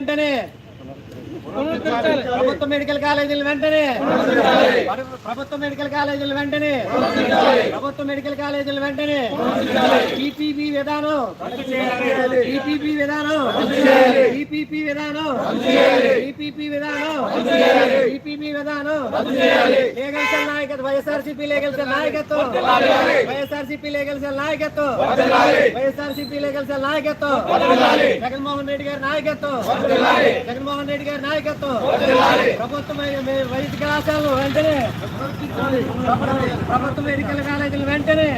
వెంటనే ప్రభుత్వ మెడికల్ కాలేజీలు వెంటనే. ప్రభుత్వ మెడికల్ కాలేజీలు వెంటనే. ప్రభుత్వ మెడికల్ కాలేజీలు వెంటనే. టీపీపీ విధానం. టీపీపీ విధానం. టీపీపీ విధానం. టీపీపీ విధానం. టీపీపీ విధానం. లీగల్ సెల్ నాయకత్వం. వైఎస్ఆర్సీపీ లీగల్ సెల్ నాయకత్వం. వైఎస్ఆర్సీపీ లీగల్ సెల్ నాయకత్వం. వైఎస్ఆర్సీపీ లీగల్ సెల్ నాయకత్వం. జగన్మోహన్ రెడ్డి గారి నాయకత్వం. జగన్మోహన్ రెడ్డి గారి నాయకత్వం. ప్రభుత్వ వైద్య కళాశాలలు వెంటనే. ప్రభుత్వ మెడికల్ కాలేజీలు వెంటనే.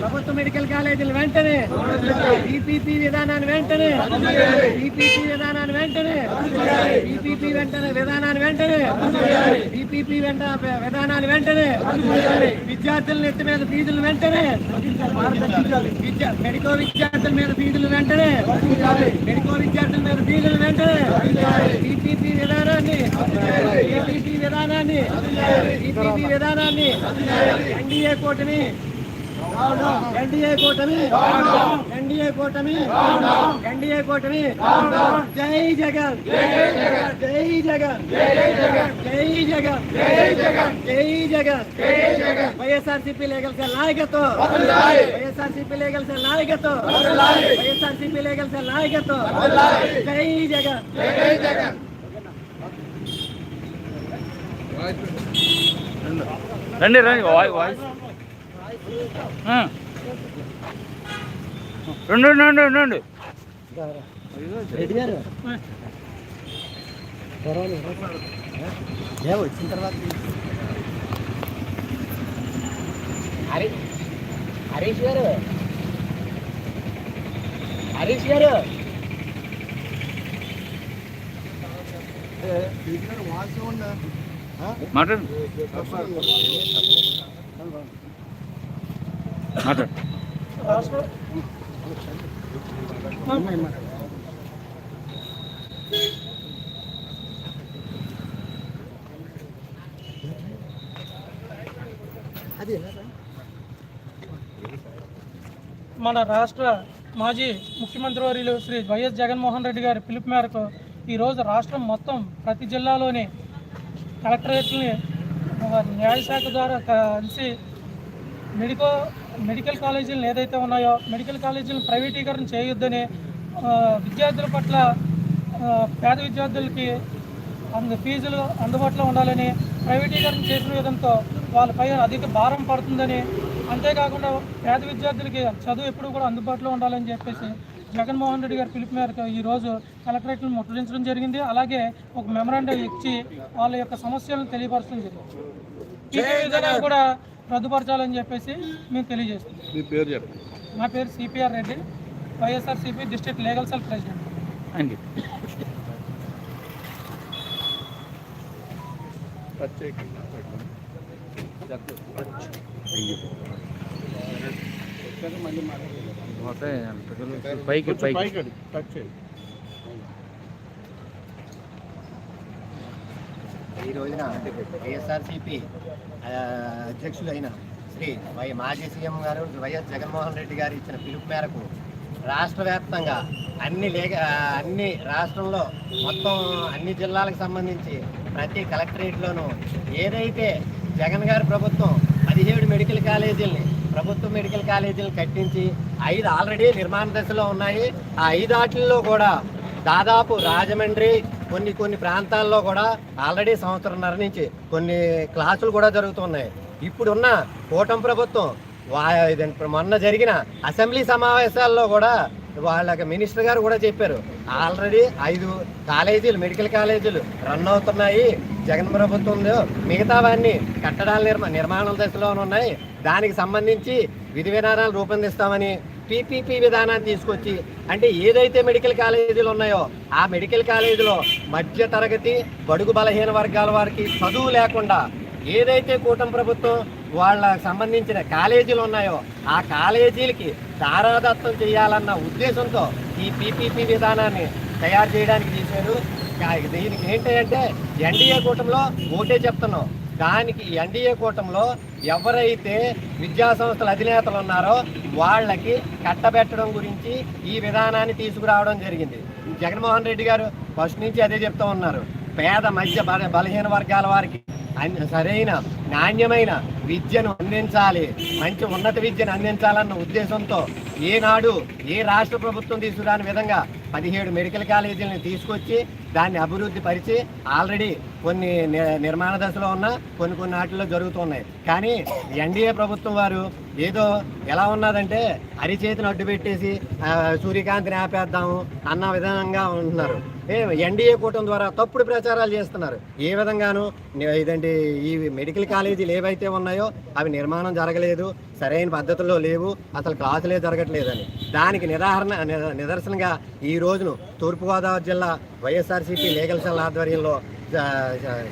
ప్రభుత్వ మెడికల్ కాలేజీలు వెంటనే. ఈపీపీ విధానాన్ని వెంటనే. ఈపీపీ విధానాన్ని వెంటనే. ఈపీపీ వెంటనే విధానాన్ని వెంటనే. ఈపీపీ వెంట విధానాన్ని వెంటనే. విద్యార్థుల నెత్తి మీద ఫీజులు వెంటనే. మెడికల్ మెడికో విద్యార్థుల మీద ఫీజులు వెంటనే. మెడికో విద్యార్థుల మీద ఫీజులు వెంటనే. ఈపీపీ విధానాన్ని ఈపీపీ విధానాన్ని ఈపీపీ విధానాన్ని ఎన్డీఏ కూటమి ఎన్డీఏ కూటమి ఎన్డీఏ కూటమి ఎన్డీఏ కూటమి. జై జగన్ జై జగన్ జై జగన్ జై జగన్. వైఎస్ఆర్సీపీ లీగల్ సెల్ నాయకత్వం వైఎస్ఆర్సీపీ లీగల్ సెల్ నాయకత్వం వైఎస్ఆర్సీపీ లీగల్ సెల్ నాయకత్వం. జై జగన్ జై జగన్. రండి రండి వాయిస్ రెండు రెండు రెండు రెడ్డి గారు ఏ వచ్చిన తర్వాత హరీష్ గారు హరీష్ గారు మాట్లాడు మాట్లాడు మన రాష్ట్ర మాజీ ముఖ్యమంత్రి వర్యులు శ్రీ వైఎస్ జగన్మోహన్ రెడ్డి గారి పిలుపు మేరకు ఈరోజు రాష్ట్రం మొత్తం ప్రతి జిల్లాలోని కలెక్టరేట్ని న్యాయశాఖ ద్వారా కలిసి మెడికో మెడికల్ కాలేజీలను ఏదైతే ఉన్నాయో మెడికల్ కాలేజీలను ప్రైవేటీకరణ చేయొద్దని విద్యార్థుల పట్ల పేద విద్యార్థులకి అందు ఫీజులు అందుబాటులో ఉండాలని ప్రైవేటీకరణ చేసిన విధంతో వాళ్ళపై అధిక భారం పడుతుందని అంతేకాకుండా పేద విద్యార్థులకి చదువు ఎప్పుడు కూడా అందుబాటులో ఉండాలని చెప్పేసి జగన్మోహన్ రెడ్డి గారి పిలుపు మేరకు ఈరోజు కలెక్టరేట్ను ముట్టడించడం జరిగింది. అలాగే ఒక మెమరాండం ఇచ్చి వాళ్ళ యొక్క సమస్యలను తెలియపరచడం జరిగింది. కూడా రద్దుపరచాలని చెప్పేసి మేము తెలియజేస్తున్నాం. మీ పేరు చెప్పండి. నా పేరు CPR Reddy YSRCP district legal cell president. Thank you touch చేయకండి పోతే పైకి పైకి. టచ్ చేయండి ఈ రోజున వైఎస్ఆర్సీపీ అధ్యక్షులైన శ్రీ వై మాజీ సీఎం గారు వైఎస్ జగన్మోహన్ రెడ్డి గారు ఇచ్చిన పిలుపు మేరకు రాష్ట్ర వ్యాప్తంగా అన్ని లేక అన్ని రాష్ట్రంలో మొత్తం అన్ని జిల్లాలకు సంబంధించి ప్రతి కలెక్టరేట్లోనూ ఏదైతే జగన్ గారి ప్రభుత్వం పదిహేడు మెడికల్ కాలేజీలని ప్రభుత్వ మెడికల్ కాలేజీలు కట్టించి ఐదు ఆల్రెడీ నిర్మాణ దశలో ఉన్నాయి. ఆ ఐదు ఆటల్లో కూడా దాదాపు రాజమండ్రి కొన్ని కొన్ని ప్రాంతాల్లో కూడా ఆల్రెడీ సంవత్సరంన్నర నుంచి కొన్ని క్లాసులు కూడా జరుగుతున్నాయి. ఇప్పుడున్న కూటమి ప్రభుత్వం వా ఇదేంటి మొన్న జరిగిన అసెంబ్లీ సమావేశాల్లో కూడా వాళ్ళకి మినిస్టర్ గారు కూడా చెప్పారు. ఆల్రెడీ ఐదు కాలేజీలు మెడికల్ కాలేజీలు రన్ అవుతున్నాయి. జగన్ ప్రభుత్వంలో మిగతావన్నీ కట్టడాల నిర్మా నిర్మాణాల దశలో ఉన్నాయి. దానికి సంబంధించి విధి విధానాలు రూపొందిస్తామని పీపీపీ విధానాన్ని తీసుకొచ్చి అంటే ఏదైతే మెడికల్ కాలేజీలు ఉన్నాయో ఆ మెడికల్ కాలేజీలో మధ్య తరగతి బడుగు బలహీన వర్గాల వారికి చదువు లేకుండా ఏదైతే కూటమి ప్రభుత్వం వాళ్ళకి సంబంధించిన కాలేజీలు ఉన్నాయో ఆ కాలేజీలకి దారాదత్తం చేయాలన్న ఉద్దేశంతో ఈ పీపీపీ విధానాన్ని తయారు చేయడానికి తీశారు దీనికి ఏంటంటే ఎన్డీఏ కూటమిలో ఓటే చెప్తున్నాం. దానికి ఎన్డీఏ కూటమిలో ఎవరైతే విద్యా సంస్థల అధినేతలు ఉన్నారో వాళ్ళకి కట్టబెట్టడం గురించి ఈ విధానాన్ని తీసుకురావడం జరిగింది. జగన్మోహన్ రెడ్డి గారు ఫస్ట్ నుంచి అదే చెప్తా ఉన్నారు. పేద మధ్య బల- బలహీన వర్గాల వారికి సరైన నాణ్యమైన విద్యను అందించాలి. మంచి ఉన్నత విద్యను అందించాలన్న ఉద్దేశంతో ఏనాడు ఏ రాష్ట్ర ప్రభుత్వం తీసుకురాని విధంగా పదిహేడు మెడికల్ కాలేజీలను తీసుకొచ్చి దాన్ని అభివృద్ధి పరిచి ఆల్రెడీ కొన్ని ని- నిర్మాణ దశలో ఉన్న కొన్ని కొన్ని వాటిల్లో జరుగుతున్నాయి. కానీ ఎన్డీఏ ప్రభుత్వం వారు ఏదో ఎలా ఉన్నదంటే అరిచేతిని అడ్డు పెట్టేసి సూర్యకాంతిని ఆపేద్దాము అన్న విధంగా ఉంటున్నారు. ఎన్డీఏ కూటమి ద్వారా తప్పుడు ప్రచారాలు చేస్తున్నారు. ఏ విధంగాను ఇదండి ఈ మెడికల్ కాలేజీలు ఏవైతే ఉన్నాయో అవి నిర్మాణం జరగలేదు సరైన పద్ధతుల్లో లేవు అసలు క్లాసులే జరగట్లేదని. దానికి నిరాహరణ ని- నిదర్శనంగా ఈ రోజును తూర్పుగోదావరి జిల్లా వైఎస్ఆర్సీపీ లీగల్ సెల్ ఆధ్వర్యంలో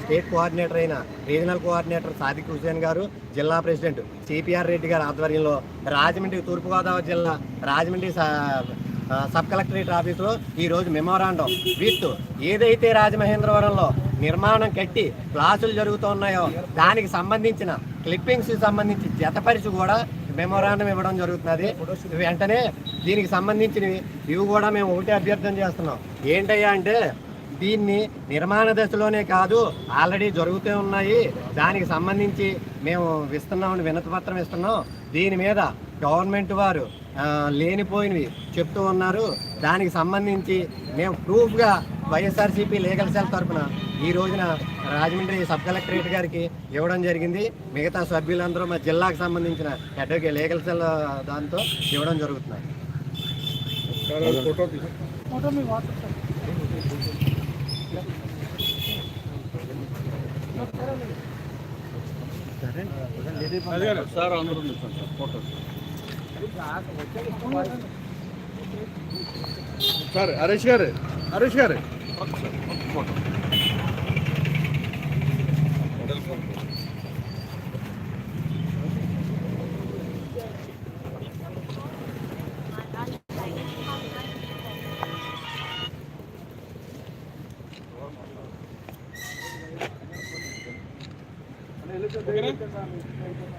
స్టేట్ కోఆర్డినేటర్ అయిన రీజనల్ కోఆర్డినేటర్ సాదిక్ హుసేన్ గారు జిల్లా ప్రెసిడెంట్ సిపిఆర్ రెడ్డి గారి ఆధ్వర్యంలో రాజమండ్రి తూర్పుగోదావరి జిల్లా రాజమండ్రి సబ్ కలెక్టరేట్ ఆఫీసులో ఈరోజు మెమోరాండం విత్ ఏదైతే రాజమహేంద్రవరంలో నిర్మాణం కట్టి క్లాసులు జరుగుతున్నాయో దానికి సంబంధించిన క్లిప్పింగ్స్ సంబంధించి జతపరిచి కూడా మెమోరాండం ఇవ్వడం జరుగుతున్నది. వెంటనే దీనికి సంబంధించినవి ఇవి కూడా మేము ఒకటే అభ్యర్థన చేస్తున్నాం. ఏంటయ్యా అంటే దీన్ని నిర్మాణ దశలోనే కాదు ఆల్రెడీ జరుగుతూ ఉన్నాయి. దానికి సంబంధించి మేము ఇస్తున్నామని వినతి పత్రం ఇస్తున్నాం. దీని మీద గవర్నమెంట్ వారు లేనిపోయినవి చెప్తూ ఉన్నారు. దానికి సంబంధించి మేము ప్రూఫ్గా వైఎస్ఆర్సీపీ లీగల్ సెల్ తరఫున ఈ రోజున రాజమండ్రి సబ్ కలెక్టరేట్ గారికి ఇవ్వడం జరిగింది. మిగతా సభ్యులందరూ మా జిల్లాకు సంబంధించిన అడ్వకేట్ లీగల్ సెల్ దాంతో ఇవ్వడం వాట్సాప్ సార్. అందరూ ఫోటో. సార్ హరీష్ గారు హరీష్ గారు ఫోటో ఓకేనా